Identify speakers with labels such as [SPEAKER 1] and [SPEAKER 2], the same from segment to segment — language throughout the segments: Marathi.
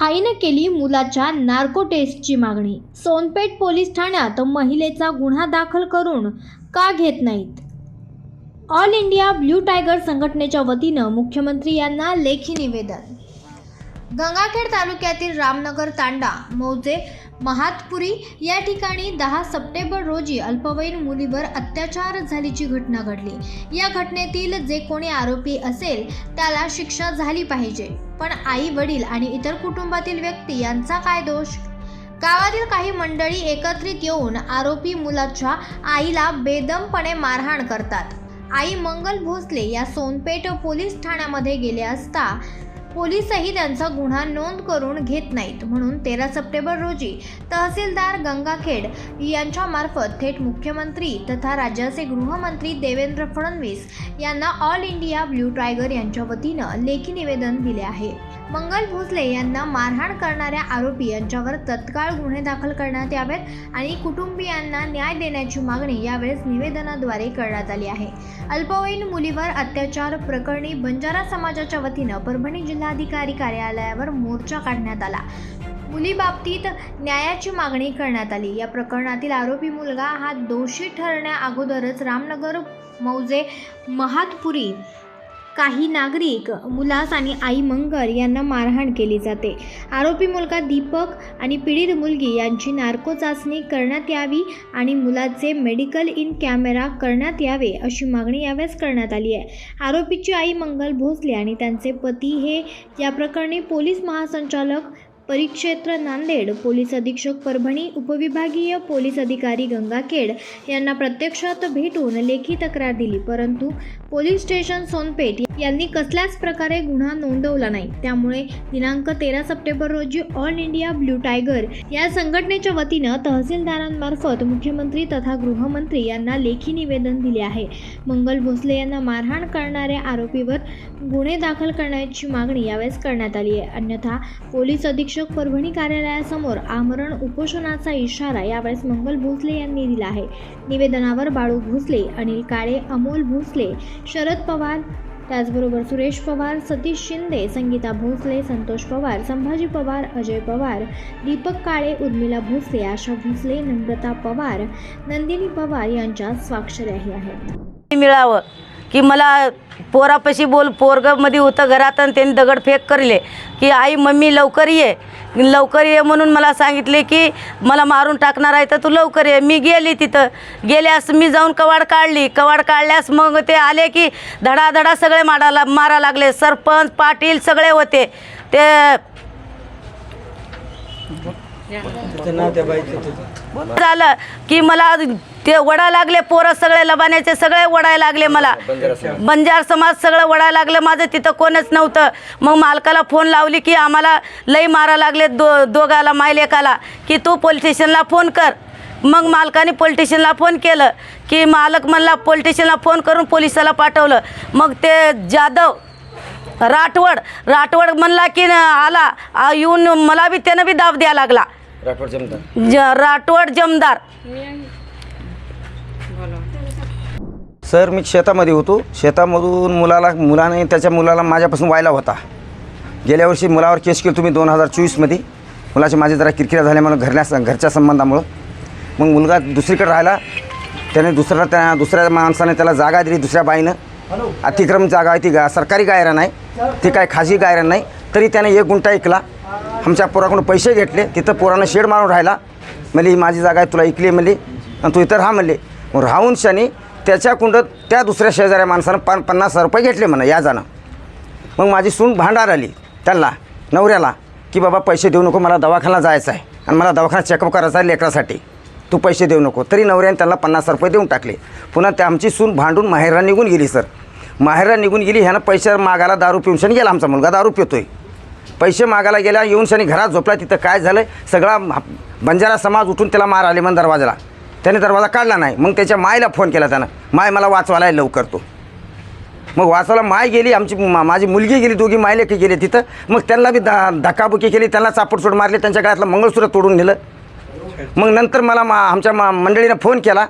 [SPEAKER 1] आईनं केली मुलाच्या नार्को टेस्टची मागणी. सोनपेठ पोलीस ठाण्यात महिलेचा गुन्हा दाखल करून का घेत नाहीत? ऑल इंडिया ब्ल्यू टायगर संघटनेच्या वतीनं मुख्यमंत्री यांना लेखी निवेदन. गंगाखेड तालुक्यातील रामनगर तांडा मौजे महातपुरी या ठिकाणी दहा सप्टेंबर रोजी अल्पवयीन मुलीवर अत्याचार झाल्याची घटना घडली. या घटनेतील जे कोणी आरोपी असेल त्याला शिक्षा झाली पाहिजे. पण आई वडील आणि इतर कुटुंबातील व्यक्ती यांचा काय दोष? गावातील काही मंडळी एकत्रित येऊन आरोपी मुलाच्या आईला बेदमपणे मारहाण करतात. आई मंगल भोसले या सोनपेठ पोलीस ठाण्यामध्ये गेले असता पोलीसही त्यांचा गुन्हा नोंद करून घेत नाहीत. म्हणून तेरा सप्टेंबर रोजी तहसीलदार गंगाखेड यांच्यामार्फत थेट मुख्यमंत्री तथा राज्याचे गृहमंत्री देवेंद्र फडणवीस यांना ऑल इंडिया ब्ल्यू टायगर यांच्या वतीनं लेखी निवेदन दिले आहे. मंगल भोसले यांना मारहाण करणाऱ्या आरोपी यांच्यावर तत्काळ गुन्हे दाखल करण्यात यावेत आणि कुटुंबियांना न्याय देण्याची मागणी यावेळेस निवेदनाद्वारे करण्यात आली आहे. अल्पवयीन मुलीवर अत्याचार प्रकरणी बंजारा समाजाच्या वतीनं परभणी जिल्हाधिकारी कार्यालयावर मोर्चा काढण्यात आला. मुलीबाबतीत न्यायाची मागणी करण्यात आली. या प्रकरणातील आरोपी मुलगा हा दोषी ठरण्या अगोदरच रामनगर मौजे महातपुरी काही नागरिक मुलास आणि आई मंगर यांना मारहाण केली जाते. आरोपी मुलगा दीपक आणि पीडित मुलगी यांची नार्को चाचणी करण्यात यावी आणि मुलाचे मेडिकल इन कॅमेरा करण्यात यावे अशी मागणी यावेळेस करण्यात आली आहे. आरोपीची आई मंगल भोसले आणि त्यांचे पती हे या प्रकरणी पोलीस महासंचालक परिक्षेत्र नांदेड पोलीस अधीक्षक परभणी उपविभागीय पोलीस अधिकारी गंगाखेड यांना प्रत्यक्षात भेटून लेखी तक्रार दिली परंतु पोलीस स्टेशन सोनपेठ यांनी कसल्याच प्रकारे गुन्हा नोंदवला नाही. त्यामुळे दिनांक तेरा सप्टेंबर रोजी ऑल इंडिया ब्ल्यू टायगर या संघटनेच्या वतीनं तहसीलदारांमार्फत मुख्यमंत्री तथा गृहमंत्री यांना लेखी निवेदन दिले आहे. मंगल भोसले यांना मारहाण करणाऱ्या आरोपीवर गुन्हे दाखल करण्याची मागणी यावेळेस करण्यात आली आहे. अन्यथा पोलीस अधीक्षक परभणी कार्यालयासमोर आमरण उपोषणाचा इशारा यावेळेस मंगल भोसले यांनी दिला आहे. निवेदनावर बाळू भोसले अनिल काळे अमोल भोसले शरद पवार त्याचबरोबर सुरेश पवार सतीश शिंदे संगीता भोसले संतोष पवार संभाजी पवार अजय पवार दीपक काळे उर्मिला भोसले आशा भोसले नम्रता पवार नंदिनी पवार यांच्या स्वाक्षऱ्याही आहेत
[SPEAKER 2] मिळावं. की मला पोरापाशी बोल पोरगमध्ये होतं घरात आणि त्यांनी दगडफेक करले. की आई मम्मी लवकर ये. लवकर ये म्हणून मला सांगितले की मला मारून टाकणार आहे तर तू लवकर ये. मी गेली तिथं. गेल्यास मी जाऊन कवाड काढली. कवाड काढल्यास मग ते आले की धडाधडा सगळे मारायला मारा लागले. सरपंच पाटील सगळे होते. ते झालं की मला ते वडा लागले पोरं सगळे लबाण्याचे सगळे वडायला लागले मला. बंजार समाज सगळं वडायला लागलं माझं तिथं कोणच नव्हतं. मग मालकाला फोन लावली की आम्हाला लई मारा लागले दो दोघाला मायलेकाला की तू पोलीस स्टेशनला फोन कर. मग मालकाने पोलीस फोन केलं की मालक म्हणला पोलीस फोन करून पोलिसाला पाठवलं. मग ते जाधव राठवड राठवड म्हणला की न- आला येऊन मला बी त्यानं बी दाब द्यायला लागला.
[SPEAKER 3] राठोड जमदार.
[SPEAKER 2] ज राठवड जमदार.
[SPEAKER 3] सर मी शेतामध्ये होतो. शेतामधून मुलाला मुलाने त्याच्या मुलाला माझ्यापासून व्हायला होता. गेल्या वर्षी मुलावर केस केली तुम्ही दोन हजार चोवीसमध्ये. मुलाची माझी जरा किरकिरा झाल्यामुळं घरल्या घरच्या संबंधामुळं. मग मुलगा दुसरीकडे राहिला. त्याने दुसरा त्या दुसऱ्या माणसाने त्याला जागा दिली दुसऱ्या बाईनं. अतिक्रम जागा आहे ती गा सरकारी गायरान आहे. ती काय खाजगी गायरान नाही. तरी त्याने एक गुंठा ऐकला. आमच्या पोराकडून पैसे घेतले तिथं पोरानं शेड मारून राहिला. म्हणली ही माझी जागा आहे तुला ऐकली आहे म्हणली. आणि तू इथं राहा म्हणले. मग राहून शनी त्याच्या कुंडत त्या दुसऱ्या शेजाऱ्या माणसानं पान पन्नास हजार रुपये घेतले म्हणा या जाणं. मग माझी सून भांडार आली त्यांना नवऱ्याला की बाबा पैसे देऊ नको मला दवाखाना जायचं आहे आणि मला दवाखाना चेकअप करायचा आहे लेकरासाठी. तू पैसे देऊ नको. तरी नवऱ्याने त्यांना पन्नास रुपये देऊन टाकले. पुन्हा त्या आमची सून भांडून माहेरला निघून गेली सर. माहेरला निघून गेली ह्यानं पैसे मागायला दारू पिऊन शनी गेला आमचा मुलगा दारू पितोय. पैसे मागायला गेल्या येऊन शनी घरात झोपला तिथं काय झालं सगळा बंजारा समाज उठून त्याला मार आले मग दरवाजाला. त्याने दरवाजा काढला नाही. मग त्याच्या मायला फोन केला त्यानं. माय मला वाचवायला लवकर तो. मग वाचवायला माय गेली आमची मा- माझी मुलगी गेली दोघी मायले की तिथं. मग त्यांना बी धा धक्काबुकी केली त्यांना चापडचोड मारली त्यांच्या गळ्यातलं मंगळसूत्र तोडून नेलं. मग नंतर मला मा आमच्या मा मंडळीनं फोन केला.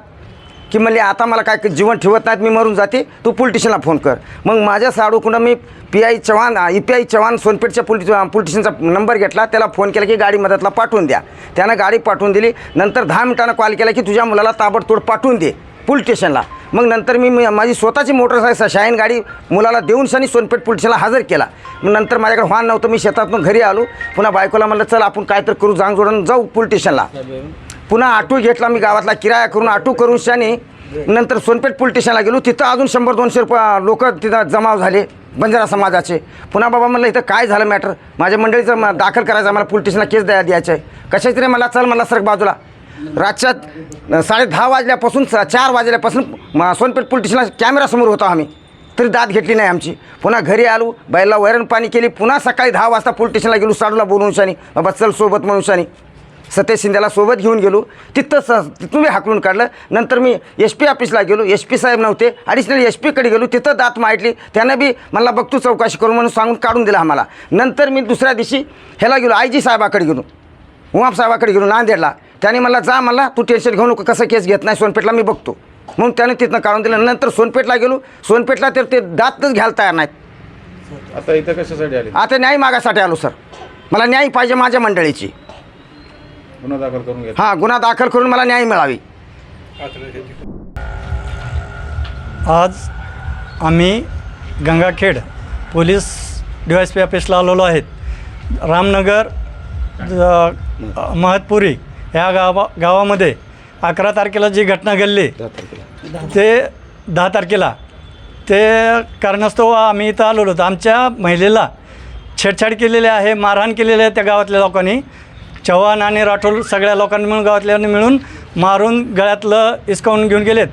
[SPEAKER 3] की म्हणले आता मला काय जीवन ठेवत नाहीत मी मरून जाते. तू पोलीस स्टेशनला फोन कर. मग माझ्या साडूकडं मी पी आय चव्हाण ई पी आय चव्हाण सोनपेठच्या पोलीस पोलीस स्टेशनचा नंबर घेतला. त्याला फोन केला की गाडी मदतला पाठवून द्या. त्यानं गाडी पाठवून दिली. नंतर दहा मिनिटानं कॉल केला की तुझ्या मुलाला ताबडतोड पाठवून दे पोलीस स्टेशनला. मग नंतर मी माझी स्वतःची मोटरसायकल शाईन गाडी मुलाला देऊन शनी सोनपेठ पोलीस स्टेशनला हजर केला. मग नंतर माझ्याकडे वाहन नव्हतं. मी शेतातून घरी आलो. पुन्हा बायकोला म्हणलं चल आपण काय तर करू. जांग जोडून जाऊ पोलीस स्टेशनला. पुन्हा ऑटो घेतला मी गावातला किराया करून ऑटो करून शाने नंतर सोनपेठ पोलीस स्टेशनला गेलो. तिथं अजून शंभर दोनशे रुपये लोक तिथं जमाव झाले बंजारा समाजाचे. पुन्हा बाबा म्हणलं इथं काय झालं मॅटर माझ्या मंडळीचं दाखल करायचं आहे, मला पोलीस स्टेशनला केस द्या द्यायचं आहे. कशाच तरी मला? चल मला सरक बाजूला. रातच्या साडे दहा वाजल्यापासून स- चार वाजल्यापासून सोनपेठ पोलीस स्टेशनला कॅमेरासमोर होतो आम्ही. तरी दाद घेतली नाही आमची. पुन्हा घरी आलो बैला वैरण पाणी केली. पुन्हा सकाळी दहा वाजता पोलीस स्टेशनला गेलो साडूला बोलून शानी. बाबा चल सोबत म्हणून शानी. सतेज शिंदेला सोबत घेऊन गेलो. तिथं स तिथून मी हाकलून काढलं. नंतर मी एस पी ऑफिसला गेलो. एस पी साहेब नव्हते. ॲडिशनल एस पीकडे गेलो. तिथं दात माहितली त्यानं बी मला बघतो चौकशी करून म्हणून सांगून काढून दिला आम्हाला. नंतर मी दुसऱ्या दिवशी ह्याला गेलो. आय जी साहेबाकडे गेलो. साहेबाकडे गेलो नांदेडला. त्याने मला जा मला तू टेन्शन घेऊ नको. कसं केस घेत नाही? सोनपेठला मी बघतो. म्हणून त्याने तिथनं काढून दिलं. नंतर सोनपेठला गेलो. सोनपेठला तर ते दातच घ्यायला तयार नाहीत.
[SPEAKER 4] आता इथं कशासाठी आले?
[SPEAKER 3] आता न्याय मागासाठी आलो सर. मला न्याय पाहिजे माझ्या मंडळीची.
[SPEAKER 4] गुन्हा दाखल करून घेतला.
[SPEAKER 3] हां गुन्हा दाखल करून मला न्याय मिळावी.
[SPEAKER 5] आज आम्ही Gangakhed police D S P ऑफिसला आलेलो आहेत. रामनगर ज- महतपुरी या गावा गावामध्ये अकरा तारखेला जी घटना घडली ते दहा तारखेला ते कारणास्तव आम्ही इथं आलेलो होतो. आमच्या महिलेला छेडछाड केलेली आहे मारहाण केलेली आहे त्या गावातल्या लोकांनी. चव्हाण आणि राठोड सगळ्या लोकांनी मिळून गावातल्यांनी मिळून मारून गळ्यातलं हिसकावून घेऊन गेलेत.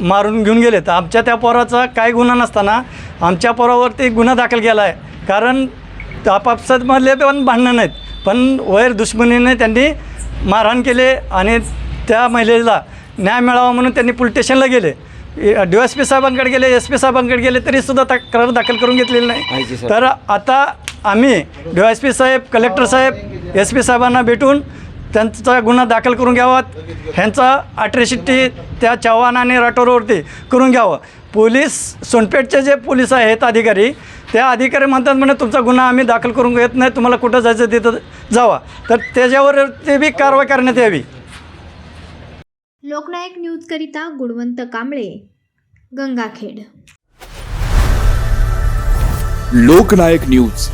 [SPEAKER 5] मारून घेऊन गेलेत. आमच्या त्या पोराचा काय गुन्हा नसताना आमच्या पोरावरती गुन्हा दाखल केला आहे कारण आपापसातमधले पण भांडणं नाहीत. पण वैर दुश्मनीने त्यांनी मारहाण केले आणि त्या महिलेला न्याय मिळावा म्हणून त्यांनी पोलीस स्टेशनला गेले. डी एस पी साहेबांकडे गेले एस पी साहेबांकडे गेले तरीसुद्धा तक्रार दाखल करून घेतलेली नाही. तर आता आम्ही डी एस पी साहेब कलेक्टर साहेब एस पी साहेबांना भेटून त्यांचा गुन्हा दाखल करून घ्यावा ह्यांचा अट्रॅसिटी त्या चव्हाण आणि राठोरवरती करून घ्यावं. पोलीस सोनपेठचे जे पोलीस आहेत अधिकारी त्या अधिकारी म्हणतात म्हणे तुमचा गुन्हा आम्ही दाखल करून घेत नाही तुम्हाला कुठं जायचं तिथं जावा. तर त्याच्यावर ते बी कारवाई करण्यात यावी.
[SPEAKER 1] लोकनायक न्यूजकरिता गुणवंत कांबळे गंगाखेड.
[SPEAKER 6] लोकनायक न्यूज.